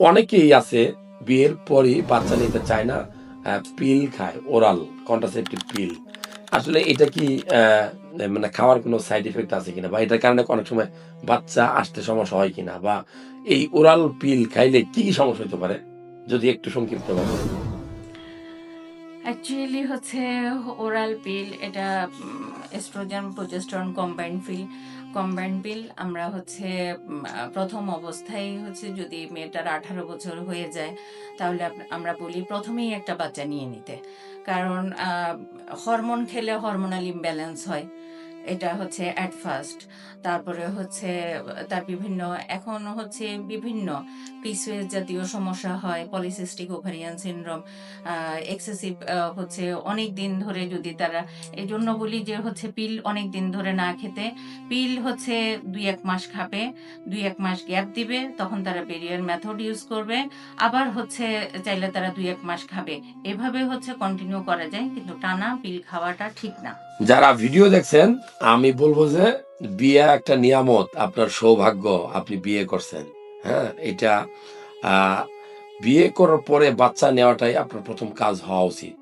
অনেকেই আছে, বিয়ের পরই বাচ্চা নিতে চায় না পিল খায় ওরাল কন্ট্রাসেপটিভ পিল আসলে এটা কি মানে খাওয়ার কোনো সাইড এফেক্ট আছে কিনা? বা এটার কারণে অনেক সময় বাচ্চা আসতে সমস্যা হয় কিনা? বা এই ওরাল পিল খাইলে কি কি সমস্যা হতে পারে? যদি একটু সংক্ষিপ্ত ভাবে অ্যাকচুয়ালি হচ্ছে ওরাল পিল এটা estrogen progestin combined pill combined pill আমরা হচ্ছে প্রথম অবস্থায় হচ্ছে যদি মেয়েটার আঠারো বছর হয়ে যায়, তাহলে আমরা বলি প্রথমেই একটা বাচ্চা নিয়ে নিতে। কারণ হরমোন খেলে হরমোনাল ইমব্যালেন্স হয়। এটা হচ্ছে অ্যাট ফার্স্ট তারপরে হচ্ছে, তার বিভিন্ন, এখন হচ্ছে বিভিন্ন পিসওয়েজ জাতীয় সমস্যা হয় পলিসিস্টিক ওভারিয়ান সিনড্রোম এক্সেসিভ হচ্ছে অনেক দিন ধরে যদি তারা এই জন্য বলি যে হচ্ছে পিল অনেক দিন ধরে না খেতে পিল হচ্ছে দুই এক মাস খাবে, দুই এক মাস গ্যাপ দিবে, তখন তারা বেরিয়ার মেথড ইউজ করবে, আবার হচ্ছে চাইলে তারা দুই এক মাস খাবে। এভাবে হচ্ছে কন্টিনিউ করা যায়, কিন্তু টানা পিল খাওয়াটা ঠিক না। যারা ভিডিও দেখছেন, আমি বলব যে বিয়ে একটা নিয়ামত, আপনার সৌভাগ্য আপনি বিয়ে করছেন হ্যাঁ? এটা বিয়ে করার পরে বাচ্চা নেওয়াটাই আপনার প্রথম কাজ হওয়া উচিত।